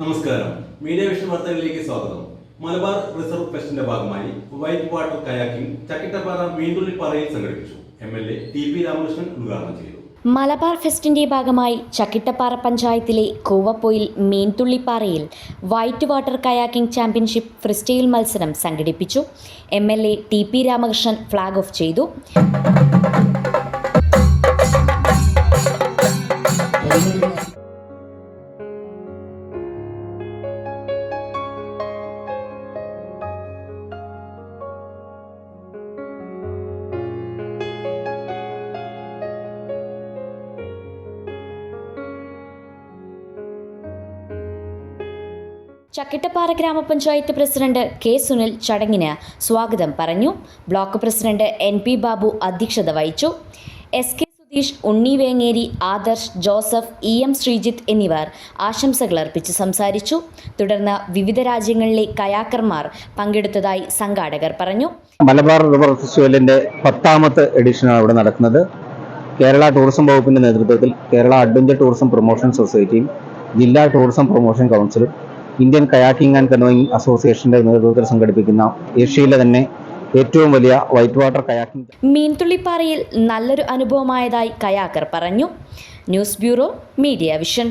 നമസ്കാരം. Media vision വാർത്തകളിലേക്ക് സ്വാഗതം. മലബാർ റിസർവ് ഫെസ്റ്റിന്റെ ഭാഗമായി വൈറ്റ് വാട്ടർ കയാക്കിംഗ് ചക്കിട്ടപ്പാറ മീൻതുള്ളിപ്പാറയിൽ സംഘടിപ്പിച്ചു. M L A T P Ramakrishnan ഉദ്ഘാടനം ചെയ്തു. മലബാർ ഫെസ്റ്റിന്റെ ഭാഗമായി ചക്കിട്ടപ്പാറ പഞ്ചായത്തിലെ Koovappoyil മീൻതുള്ളിപ്പാറയിൽ white water kayaking championship freestyle മത്സരം സംഘടിപ്പിച്ചു. M L A T P Ramakrishnan flag off ചെയ്തു. ചക്കിട്ടപ്പാറ ഗ്രാമപഞ്ചായത്ത് പ്രസിഡന്റ് കെ സുനിൽ ചടങ്ങിന് സ്വാഗതം പറഞ്ഞു. Block president N P Babu അധ്യക്ഷത വഹിച്ചു. S K Sudheesh Unni Vengeri Adarsh Joseph E M Sreejith എന്നിവർ ആശംസകൾ അർപ്പിച്ച് സംസാരിച്ചു. തുടർന്ന് വിവിധ രാജ്യങ്ങളിലെ കയാക്കർമാർ പങ്കെടുത്തതായി സംഘാടകർ പറഞ്ഞു. മലബാർ റിവർ ഫെസ്റ്റിവലിന്റെ പത്താമത്തെ എഡിഷനാണ് ഇവിടെ നടക്കുന്നത്. കേരള ടൂറിസം വകുപ്പിന്റെ നേതൃത്വത്തിൽ കേരള അഡ്വഞ്ചർ ടൂറിസം പ്രൊമോഷൻ സൊസൈറ്റിയും ജില്ലാ ടൂറിസം പ്രൊമോഷൻ കൗൺസിലും ഇന്ത്യൻ കയാക്കിംഗ് ആൻഡ് കനോയിങ് അസോസിയേഷന്റെ നേതൃത്വത്തിൽ സംഘടിപ്പിക്കുന്ന ഏഷ്യയിലെ തന്നെ ഏറ്റവും വലിയ വൈറ്റ് വാട്ടർ കയാക്കിംഗ് മീൻതുള്ളിപ്പാറയിൽ നല്ലൊരു അനുഭവമായതായി കയാക്കർ പറഞ്ഞു. News bureau media vision.